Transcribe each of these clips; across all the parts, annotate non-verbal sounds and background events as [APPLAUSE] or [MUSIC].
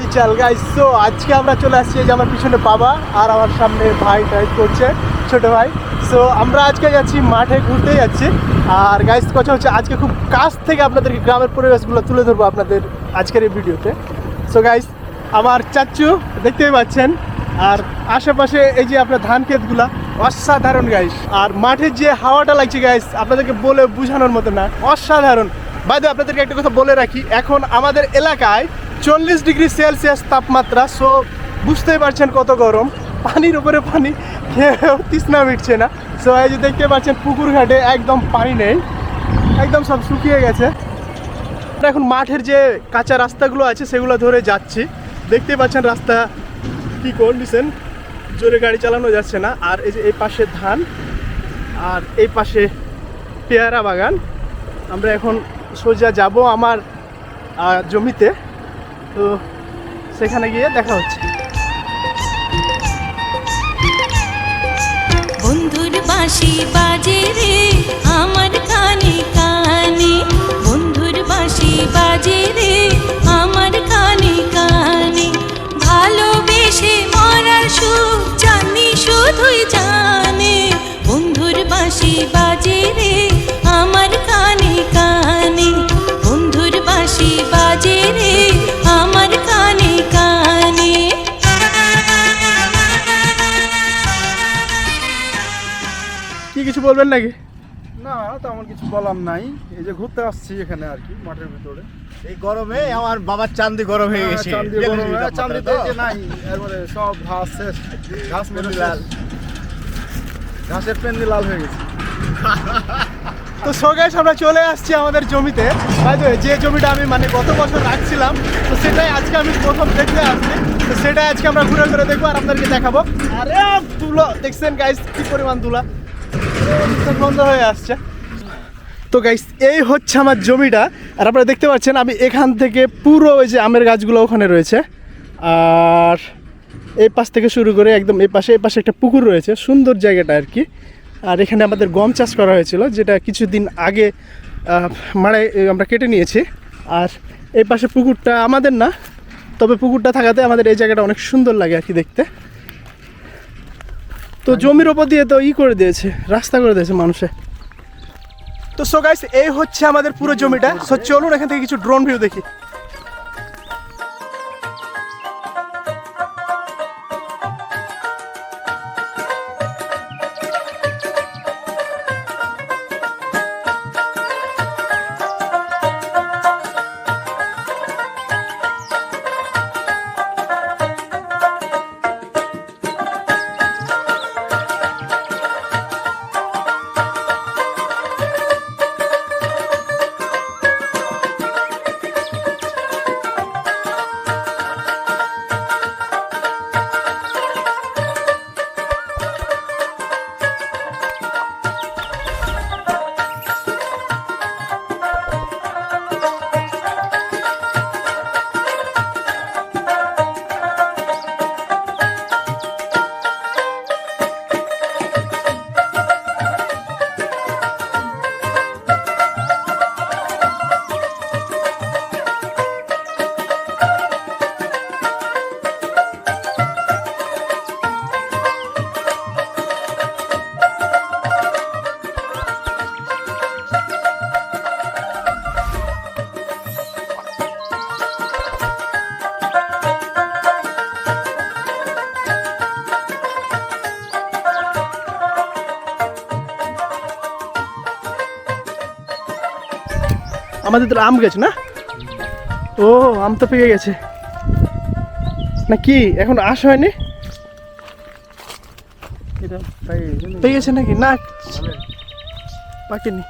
হালচাল guys so আজকে আমরা চলে আসছি যে আমার পিছনে বাবা আর আমার সামনে ভাই ড্রাইভ করছে, ছোট ভাই। সো আমরা আজকে যাচ্ছি মাঠে ঘুরতে যাচ্ছি। আর গাইস কথা হচ্ছে আজকে খুব কাছ থেকে আপনাদেরকে গ্রামের পরিবেশগুলো তুলে ধরবো আপনাদের আজকের এই ভিডিওতে। সো গাইস আমার চাচ্চু দেখতেই পাচ্ছেন, আর আশেপাশে এই যে আপনার ধান ক্ষেতগুলা, অসাধারণ গাইস আর মাঠের যে হাওয়াটা লাগছে গাইস আপনাদেরকে বলে বোঝানোর মতো না, অসাধারণ। বাইদে আপনাদেরকে একটা কথা বলে রাখি, এখন আমাদের এলাকায় চল্লিশ ডিগ্রি সেলসিয়াস তাপমাত্রা সো বুঝতেই পারছেন কত গরম। পানির উপরে পানি খেয়েও তৃষ্ণা মিটছে না। সো এই যে দেখতে পাচ্ছেন পুকুর ঘাটে একদম পানি নেই। একদম সব শুকিয়ে গেছে। এখন মাঠের যে কাঁচা রাস্তাগুলো আছে, সেগুলো ধরে যাচ্ছি। দেখতেই পাচ্ছেন রাস্তা কি কন্ডিশন জোরে গাড়ি চালানো যাচ্ছে না। আর এই যে এই পাশে ধান, আর এই পাশে পেয়ারা বাগান। আমরা এখন সোজা যাব আমার জমিতে। তো সেখানে গিয়ে দেখা হচ্ছে। বন্ধুর বাঁশি বাজে রে, আমার কানে কানে। বন্ধুর বাঁশি বাজে রে, আমার কানে কানে। ভালোবেসে মরার সুখ জানি শুধুই জানে, বন্ধুর বাঁশি বাজে কিছু বলবেন নাকি? না তেমন কিছু বলার নাই। এই যে ঘুরতে আসছি এখানে আর কি মাঠের ভিতরে। এই গরমে আমার বাবার চান্দি গরম হয়ে হ্যাঁ, গেছে। চান্দি গরম, হ্যাঁ, নাই এরপরে সব ঘাস শেষ। ঘাস মেরে লাল। ঘাসের পেন্দি লাল হয়ে গেছে। [LAUGHS] তো সগাইস আমরা চলে আসছি আমাদের জমিতে। Way, যে জমিটা আমি মানে গত বছর রাখছিলাম তো সেটাই আজকে আমি প্রথম দেখতে আসছি। তো সেটাই আজকে আমরা ঘুরে ঘুরে দেখব আর আপনাদেরকে দেখাবো। আরে তুলো দেখছেন গাইস কি পরিমাণ তুলা। বন্ধ হয়ে আসছে। তো গাইস এই হচ্ছে আমার জমিটা। আর আপনারা দেখতে পাচ্ছেন, আমি এখান থেকে পুরো ওই যে আমের গাছগুলো ওখানে রয়েছে। আর এই পাশ থেকে শুরু করে একদম এই পাশে এই পাশে একটা পুকুর রয়েছে, সুন্দর জায়গাটা আর কি। আর এখানে আমাদের গম চাষ করা হয়েছিল, যেটা কিছুদিন আগে মাড়াই আমরা কেটে নিয়েছি। আর এই পাশে পুকুরটা আমাদের না, তবে পুকুরটা থাকাতে আমাদের এই জায়গাটা অনেক সুন্দর লাগে আর কি দেখতে। তো জমির ওপর দিয়ে তো ই করে দিয়েছে, রাস্তা করে দিয়েছে মানুষে। তো সো গাইস এই হচ্ছে আমাদের পুরো জমিটা। সো চলুন এখান থেকে কিছু ড্রোন ভিউ দেখি। আমাদের তো আম গেছে না? ও, আম তো পেকে গেছে। না কি, এখন আশ হয়নি? পেয়ে গেছে নাকি? না, পাকেনি।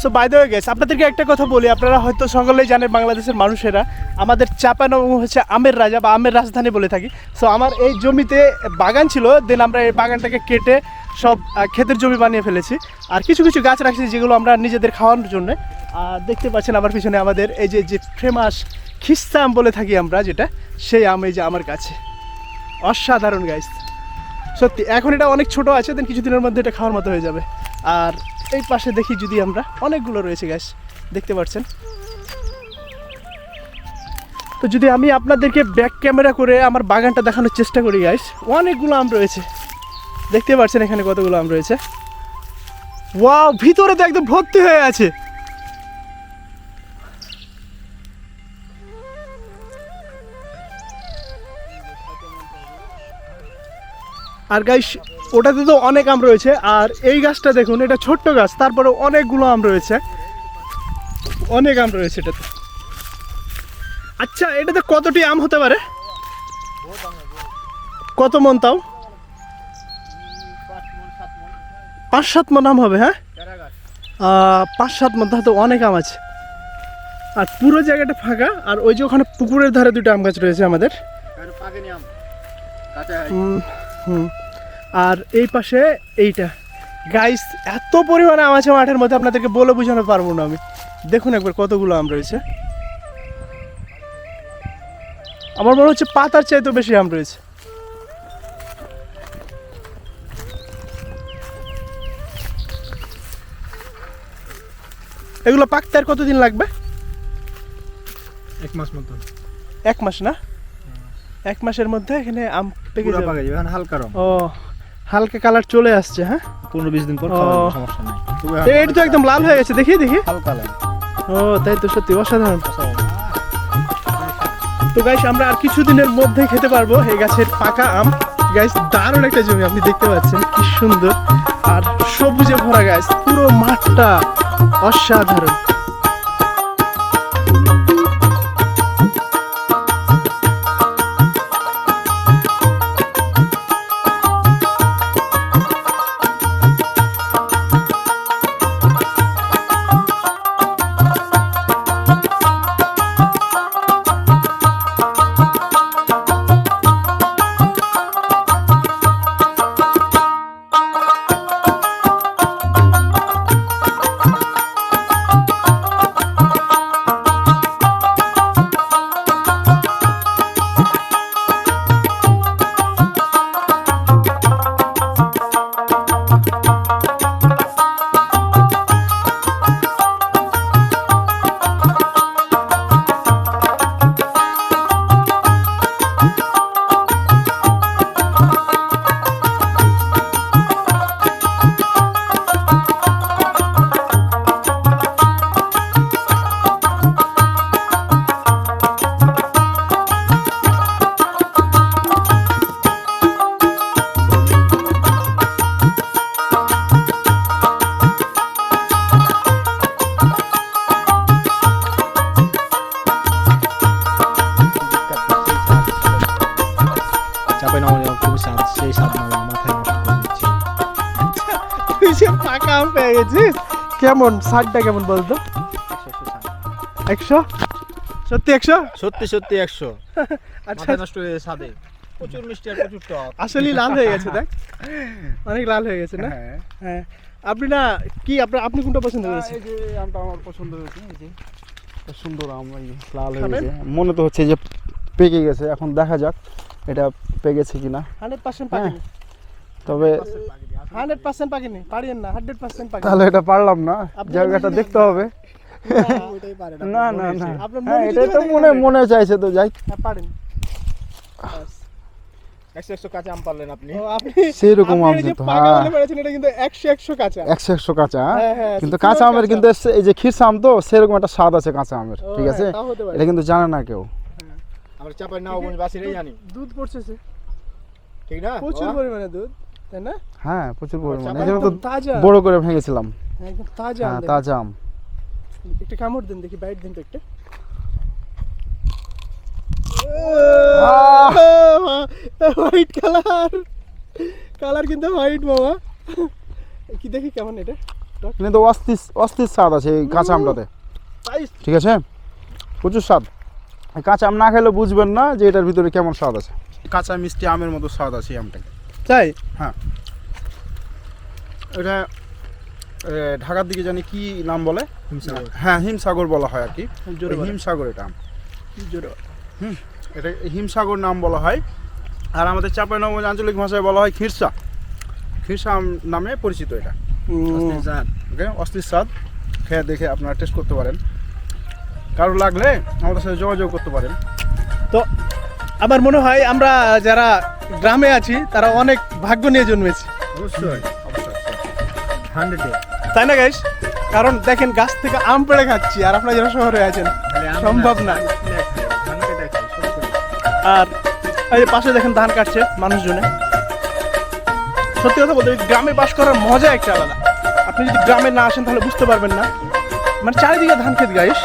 সো বাই দ্য গেছে আপনাদেরকে একটা কথা বলি। আপনারা হয়তো সকলেই জানেন বাংলাদেশের মানুষেরা, আমাদের চাপানো হচ্ছে আমের রাজা বা আমের রাজধানী বলে থাকি। সো আমার এই জমিতে বাগান ছিল দেন আমরা এই বাগানটাকে কেটে সব ক্ষেতের জমি বানিয়ে ফেলেছি। আর কিছু কিছু গাছ রাখছি যেগুলো আমরা নিজেদের খাওয়ানোর জন্য। আর দেখতে পাচ্ছেন আমার পিছনে আমাদের এই যে যে ফেমাস খিস্তা আম বলে থাকি আমরা যেটা, সেই আম এই যে আমার কাছে। অসাধারণ গাইস সত্যি, এখন এটা অনেক ছোট আছে দেন কিছুদিনের মধ্যে এটা খাওয়ার মতো হয়ে যাবে। আর এই পাশে দেখি যদি আমরা, অনেকগুলো রয়েছে গ্যাস দেখতে পাচ্ছেন? তো যদি আমি আপনাদেরকে ব্যাক ক্যামেরা করে আমার বাগানটা দেখানোর চেষ্টা করি গাইস অনেকগুলো আম রয়েছে। দেখতে পাচ্ছেন এখানে কতগুলো আম রয়েছে। ওয়াও, ভিতরে তো একদম ভর্তি হয়ে আছে আর গাইস ওটাতে তো অনেক আম রয়েছে, আর এই গাছটা দেখুন, এটা ছোট্ট গাছ তারপরে অনেকগুলো আম রয়েছে। অনেক আম রয়েছে এটাতে। আচ্ছা এটাতে কতটি আম হতে পারে? কত মন তাও? পাঁচ সাত মন আম হবে হ্যাঁ? পাঁচ সাত মন তাহলে অনেক আম আছে। আর পুরো জায়গাটা ফাঁকা, আর ওই যে ওখানে পুকুরের ধারে দুটো আম গাছ রয়েছে আমাদের। আর এই পাশে এইটা। গাইস এত পরিমাণে আম আছে মাঠের মধ্যে, আপনাদেরকে বলে বোঝানো পারব না আমি। দেখুন একবার কতগুলো আম রয়েছে। আমার মনে হচ্ছে পাতার চাইতেও বেশি আম রয়েছে। এগুলো পাকতে আর কতদিন লাগবে? এক মাস মতো এক মাস না? এক মাসের মধ্যে এখানে আম পেকে যাবে। পাকে যাবে হালকা রং। ও হালকা কালার চলে আসছে হ্যাঁ? পনেরো বিশ দিন পর সমস্যা নাই। এটা তো একদম লাল হয়ে গেছে দেখি দেখি। হালকা লাগে ও তাই তো সত্যি অসাধারণ। তো গাইস আমরা আর কিছুদিনের মধ্যে খেতে পারব এই গাছের পাকা আম। গাইস দারুণ একটা জমি আপনি দেখতে পাচ্ছেন কি সুন্দর। আর সবুজে ভরা গাছ পুরো মাঠটা। অসাধারণ। কেমন? সারটা কেমন বলতো? একশো? সত্যি একশো? সত্যি সত্যি একশো। [LAUGHS] আচ্ছা। নষ্ট হয়ে স্বাদে প্রচুর মিষ্টি আর প্রচুর টক। আসলেই লাল হয়ে গেছে দেখ। [LAUGHS] অনেক লাল হয়ে গেছে না? হ্যাঁ। হ্যাঁ। আপনি না কি আপনার আপনি কোনটা পছন্দ করেছেন? এই যে আমটা আমার পছন্দ হয়েছে এই যে। সুন্দর আম এই লাল হয়ে? গেছে। মনে তো হচ্ছে যে পেকে গেছে এখন দেখা যাক এটা পেকেছে কিনা। Hundred percent. পাকেনি। তবে হান্ড্রেড পার্সেন্ট পাকেনি পারিয়েন না হান্ড্রেড পার্সেন্ট তাহলে এটা পারলাম না জায়গাটা দেখতে হবে। না না না। আপনার হ্যাঁ এটাই তো মনে মনে চাইছে তো যাই। হ্যাঁ পারেন। একশো একশো কাঁচা আম পারলেন আপনি। [LAUGHS] আম কিন্তু, হ্যাঁ। এটা কিন্তু একশো একশো কাঁচা। একশো একশো কাঁচা হ্যাঁ? হ্যাঁ, হ্যাঁ, কিন্তু কাঁচা আমের কিন্তু এই যে আম তো সেরকম একটা স্বাদ আছে কাঁচা আমের ঠিক আছে? হ্যাঁ। এটা কিন্তু জানে না কেউ। আমরা চাপাই নাও বাসিরাই জানি। দুধ পড়ছে ঠিক না? প্রচুর পরিমাণে দুধ। তাই না? হ্যাঁ প্রচুর পরিমাণে। চাপা তো বড় করে ভেঙেছিলাম। একদম তাজা হ্যাঁ তাজা আম। একটু কামড় দেন দেখি বাইট দেন তো একটা। হোয়াইট কালার কালার কিন্তু হোয়াইট বাবা। কি দেখি কেমন এটা? কিন্তু অস্থির অস্থির স্বাদ আছে এই কাঁচা আমটাতে। ঠিক আছে? প্রচুর স্বাদ। কাঁচা আম না খেলে বুঝবেন না যে এটার ভিতরে কেমন স্বাদ আছে। কাঁচা মিষ্টি আমের মতো স্বাদ আছে আমটাকে তাই হ্যাঁ। এটা ঢাকার দিকে জানি কি নাম বলে? হিমসাগর। হ্যাঁ হিমসাগর বলা হয় আর কি। হিমসাগর এটা। জোরে এটা হিমসাগর নাম বলা হয়। আর আমাদের চাঁপাইনবাবগঞ্জ আঞ্চলিক ভাষায় বলা হয় খিরসা। খিরসা নামে পরিচিত এটা। ওকে অস্থির স্বাদ। খেয়ে দেখে আপনারা টেস্ট করতে পারেন। কারও লাগলে আমাদের সাথে যোগাযোগ করতে পারেন। তো আমার মনে হয় আমরা যারা গ্রামে আছি তারা অনেক ভাগ্য নিয়ে জন্মেছি। অবশ্যই তাই না গাইস কারণ দেখেন গাছ থেকে আম পেড়ে খাচ্ছি আর আপনারা যারা শহরে আছেন সম্ভব না আর এই পাশে দেখেন ধান কাটছে মানুষজনে। সত্যি কথা বলতে গ্রামে বাস করার মজা একটা আলাদা। আপনি যদি গ্রামে না আসেন তাহলে বুঝতে পারবেন না। মানে চারিদিকে ধান ক্ষেত গাইস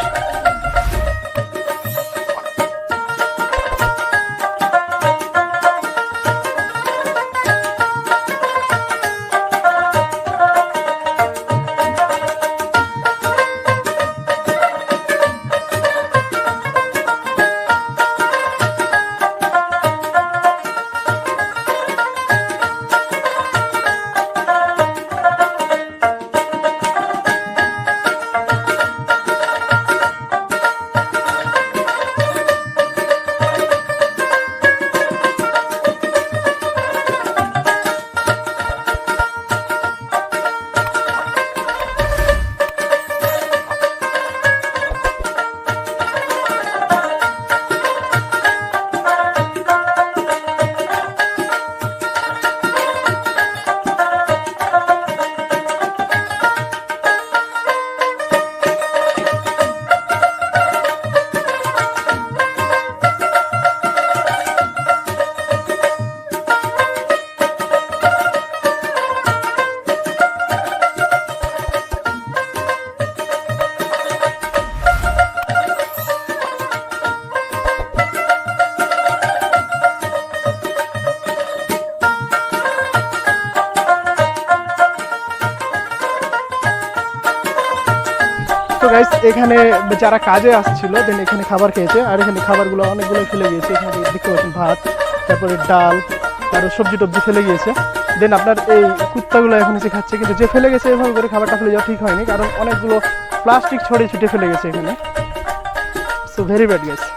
এখানে যারা কাজে আসছিল দেন এখানে খাবার খেয়েছে, আর এখানে খাবারগুলো অনেকগুলো ফেলে গিয়েছে। এখানে দেখতে পাচ্ছেন ভাত, তারপরে ডাল আর সবজি টবজি ফেলে গিয়েছে। দেন আপনার এই কুত্তাগুলো এখন এসে খাচ্ছে, কিন্তু যে ফেলে গেছে এভাবে করে খাবারটা ফেলে যাওয়া ঠিক হয়নি, কারণ অনেকগুলো প্লাস্টিক ছড়িয়ে ছিটে ফেলে গেছে এখানে। সো ভেরি ব্যাড গেছে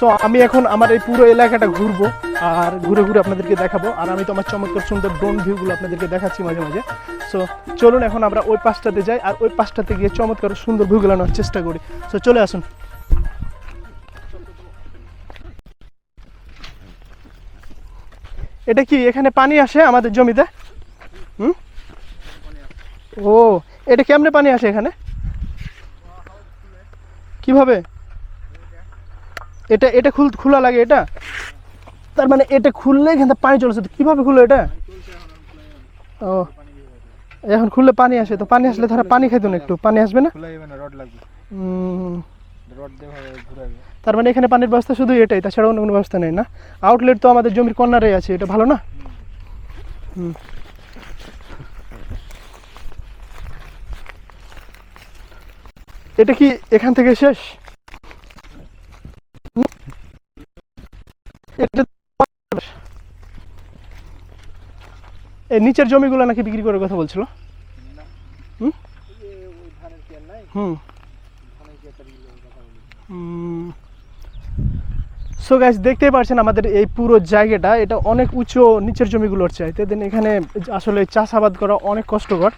তো আমি এখন আমার এই পুরো এলাকাটা ঘুরবো। আর ঘুরে ঘুরে আপনাদেরকে দেখাবো। আর আমি তো আমার চমৎকার সুন্দর ড্রোন ভিউগুলো আপনাদেরকে দেখাচ্ছি মাঝে মাঝে। সো চলুন এখন আমরা ওই পাশটাতে যাই আর ওই পাশটাতে গিয়ে চমৎকার সুন্দর নেওয়ার চেষ্টা করি। সো চলে আসুন। এটা কি এখানে পানি আসে আমাদের জমিতে? হুম? ও, এটা কেমনে পানি আসে এখানে? কীভাবে? এটা এটা খুল খোলা লাগে এটা? তার মানে এটা খুললে এখান থেকে পানি চলেছে তো কীভাবে খুললো এটা? ও এখন খুললে পানি আসে। তো পানি আসলে ধরো পানি খাইতো না একটু। পানি আসবে না? তার মানে এখানে পানির ব্যবস্থা শুধু এটাই তাছাড়া অন্য কোনো ব্যবস্থা নেই না? আউটলেট তো আমাদের জমির কর্নারে আছে এটা ভালো না? হুম। এটা কি এখান থেকে শেষ? এটা এই নিচের জমিগুলো নাকি বিক্রি করার কথা বলছিল? হুম? হুম। সো গাইস দেখতেই পারছেন আমাদের এই পুরো জায়গাটা, এটা অনেক উঁচু নিচের জমিগুলোর চাইতে। দেন এখানে আসলে চাষাবাদ করা অনেক কষ্টকর।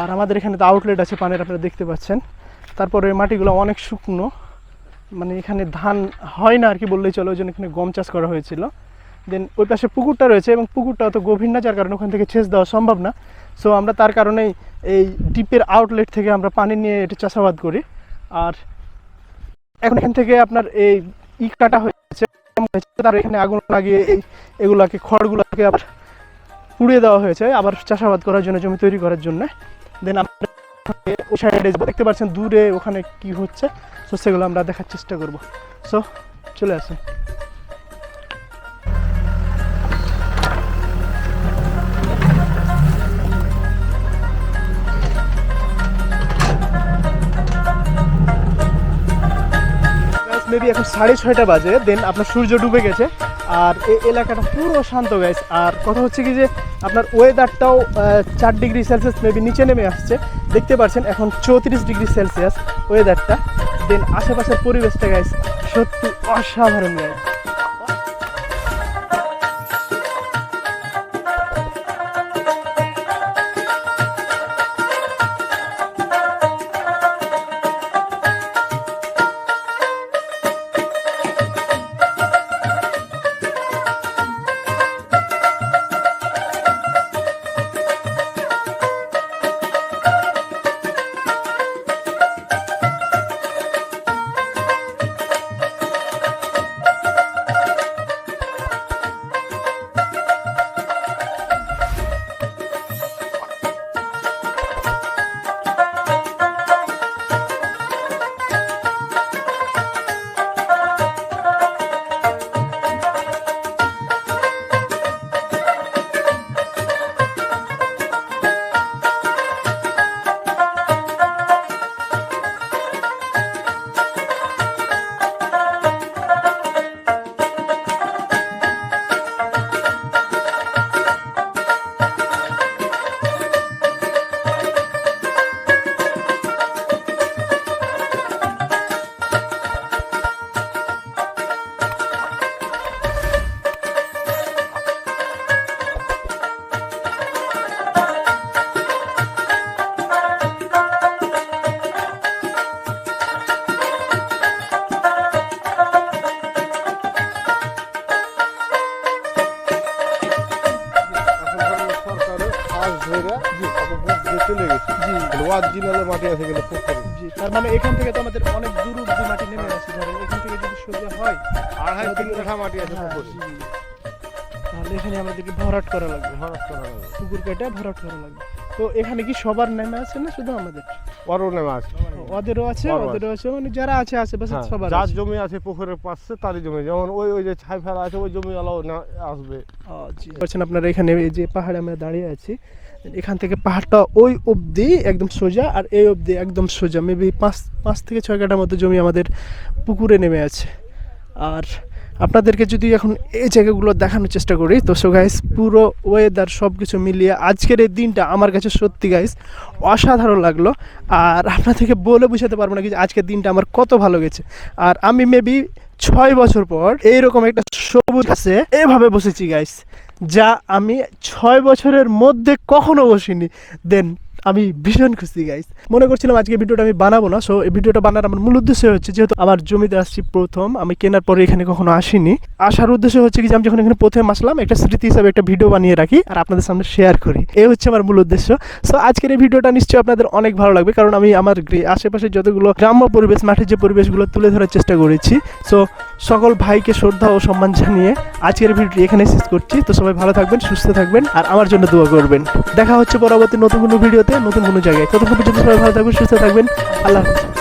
আর আমাদের এখানে তো আউটলেট আছে, পানির, আপনারা দেখতে পাচ্ছেন। তারপরে মাটিগুলো অনেক শুকনো। মানে এখানে ধান হয় না আর কি বললেই চলো, ওই জন্য এখানে গম চাষ করা হয়েছিল। দেন ওই পাশে পুকুরটা রয়েছে এবং পুকুরটা অত গভীর না, যার কারণে ওখান থেকে সেচ দেওয়া সম্ভব না। সো আমরা তার কারণেই এই ডিপের আউটলেট থেকে আমরা পানি নিয়ে এটা চাষাবাদ করি। আর এখন এখান থেকে আপনার এই ই কাটা হয়েছে, তার এখানে আগুন লাগিয়ে এই এগুলাকে, খড়গুলোকে আবার পুড়িয়ে দেওয়া হয়েছে, আবার চাষাবাদ করার জন্য, জমি তৈরি করার জন্য। দেন ওই সাইডে দেখতে পাচ্ছেন, দূরে ওখানে কি হচ্ছে সো সেগুলো আমরা দেখার চেষ্টা করব। সো চলে আসুন মেবি এখন সাড়ে ছয়টা বাজে দেন আপনার সূর্য ডুবে গেছে। আর এই এলাকাটা পুরো শান্ত গাইস আর কথা হচ্ছে কি যে, আপনার ওয়েদারটাও চার ডিগ্রি সেলসিয়াস মেবি নিচে নেমে আসছে। দেখতে পাচ্ছেন এখন চৌত্রিশ ডিগ্রি সেলসিয়াস ওয়েদারটা দেন আশেপাশের পরিবেশটা গাইস সত্যি অসাধারণ গাইস কেটে ভরাট করা লাগবে তো এখানে কি সবার নেমে আছে না শুধু আমাদের? বড় নেমে আছে। ওদেরও আছে ওদেরও আছে মানে যারা আছে আশেপাশে হ্যাঁ, সবার যার জমি আছে পুকুরের পাশে তারই জমি। যেমন ওই ওই যে ছাই ফেলা আছে ওই জমি আলাও আসবে। ও, জি। পাচ্ছেন আপনারা এখানে এই যে পাহাড়ে আমরা দাঁড়িয়ে আছি এখান থেকে পাহাড়টা ওই অবধি একদম সোজা আর এই অবধি একদম সোজা। মেবি পাঁচ পাঁচ থেকে ছয় কাঠার মতো জমি আমাদের পুকুরে নেমে আছে। আর আপনাদেরকে যদি এখন এই জায়গাগুলো দেখানোর চেষ্টা করি, তো সো গাইস পুরো ওয়েদার সব কিছু মিলিয়ে আজকের এই দিনটা আমার কাছে সত্যি গাইস অসাধারণ লাগল। আর আপনাদেরকে বলে বুঝাতে পারব না কি আজকের দিনটা আমার কত ভালো গেছে। আর আমি মেবি ছয় বছর পর এইরকম একটা সবুজ আছে এভাবে বসেছি গাইস যা আমি ছয় বছরের মধ্যে কখনো বসিনি। দেন আমি ভীষণ খুশি গাইস মনে করছিলাম আজকে ভিডিওটা আমি বানাবো না সো এই ভিডিওটা বানার আমার মূল উদ্দেশ্য হচ্ছে, যেহেতু আমার জমিতে আসছি প্রথম, আমি কেনার পরে এখানে কখনো আসিনি। আসার উদ্দেশ্য হচ্ছে কি যে আমি যখন এখানে প্রথমে আসলাম, একটা স্মৃতি হিসাবে একটা ভিডিও বানিয়ে রাখি আর আপনাদের সামনে শেয়ার করি। এই হচ্ছে আমার মূল উদ্দেশ্য। সো আজকের এই ভিডিওটা নিশ্চয়ই আপনাদের অনেক ভালো লাগবে, কারণ আমি আমার আশেপাশে যতগুলো গ্রাম্য পরিবেশ মাঠের যে পরিবেশগুলো তুলে ধরার চেষ্টা করেছি সো সকল ভাইকে শ্রদ্ধা ও সম্মান জানিয়ে আজকের ভিডিওটি এখানে শেষ করছি। তো সবাই ভালো থাকবেন, সুস্থ থাকবেন, আর আমার জন্য দোয়া করবেন। দেখা হচ্ছে পরবর্তী নতুন কোনো ভিডিওতে, নতুন কোনো জায়গায়। ততক্ষণ পর্যন্ত সবাই ভালো থাকবেন, সুস্থ থাকবেন। আল্লাহ হাফেজ।